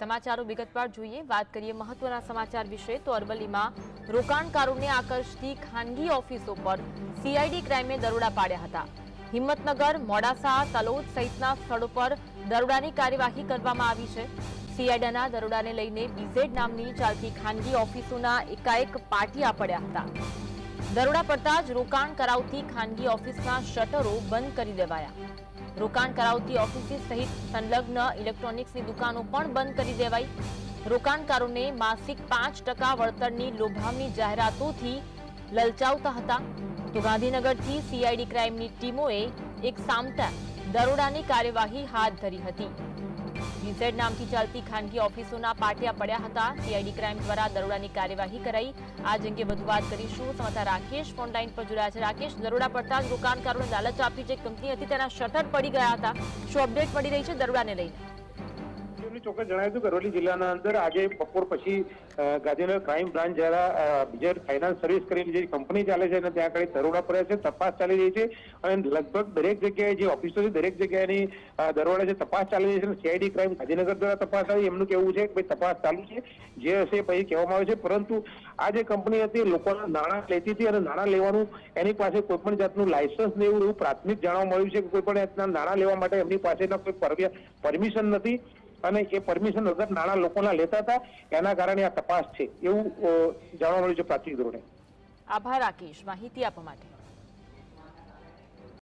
સમાચારો વિગતવાર જોઈએ. વાત કરીએ મહત્વના સમાચાર વિશે, તો અરવલ્લીમાં રોકાણકારોને આકર્ષતી ખાનગી ઓફિસો પર સીઆઈડી ક્રાઇમે દરોડા પાડ્યા હતા. હિંમતનગર, મોડાસા, તલોદ સહિતના સ્થળો પર દરોડાની કાર્યવાહી કરવામાં આવી છે. સીઆઈડીના દરોડાને લઈને બીઝેડ નામની ચાલતી ખાનગી ઓફિસોના એકાએક પાટિયા પડ્યા હતા. દરોડા પડતા જ રોકાણ કરાવતી ખાનગી ઓફિસના શટરો બંધ કરી દેવાયા. રોકાણ કરાવતી ઓફિસીસ સહિત સંલગ્ન ઇલેક્ટ્રોનિક્સની દુકાનો પણ બંધ કરી દેવાઈ. રોકાણકારોને માસિક પાંચ ટકા વળતરની લોભામણી જાહેરાતોથી લલચાવતા હતા. તો ગાંધીનગરથી સીઆઈડી ક્રાઇમની ટીમોએ એક સામટા દરોડાની કાર્યવાહી હાથ ધરી હતી. બીઝેડ નામથી ચાલતી ખાનગી ઓફિસોના પાટિયા પડ્યા હતા. સીઆઈડી ક્રાઇમ દ્વારા દરોડાની કાર્યવાહી કરાઈ. આજ અંગે વધુ વાત કરીશું. સમાચાર રાકેશ ફોનલાઈન પર જોડાયા છે. રાકેશ, દરોડા પડતા જ રોકાણકારોને લાલચ આપી જે કંપની હતી તેના શટર પડી ગયા હતા. શું અપડેટ મળી રહી છે દરોડાને લઈને? ચોક્કસ જણાવ્યું હતું કે અરવલ્લી જિલ્લાના અંદર આજે બપોર પછી ગાંધીનગર ક્રાઇમ બ્રાન્ચ દ્વારા બીજર ફાઇનાન્સ સર્વિસ કરીને જે કંપની ચાલે છે અને ત્યાં આગળ દરોડા પડ્યા છે, તપાસ ચાલી રહી છે અને લગભગ દરેક જગ્યાએ જે ઓફિસો છે દરેક જગ્યાએની દરોડા છે, તપાસ ચાલી રહી છે સીઆઈડી ક્રાઇમ ગાંધીનગર દ્વારા તપાસ આવી. એમનું કહેવું છે કે ભાઈ તપાસ ચાલુ છે, જે હશે પછી કહેવામાં આવે છે. પરંતુ આ જે કંપની હતી, લોકોના નાણાં લેતી હતી અને નાણાં લેવાનું એની પાસે કોઈ પણ જાતનું લાયસન્સ ને એવું એવું પ્રાથમિક જાણવા મળ્યું છે કે કોઈ પણ જાતના નાણાં લેવા માટે એમની પાસેના કોઈ પરમિશન નથી. અને એ પરમિશન વગર નાણાં લોકોના લેતા હતા. એના કારણે આ તપાસ છે. એવું જાણવા મળ્યું છે પ્રાથમિક ધોરણે. આભાર, રાકેશ. માહિતી આપવા માટે.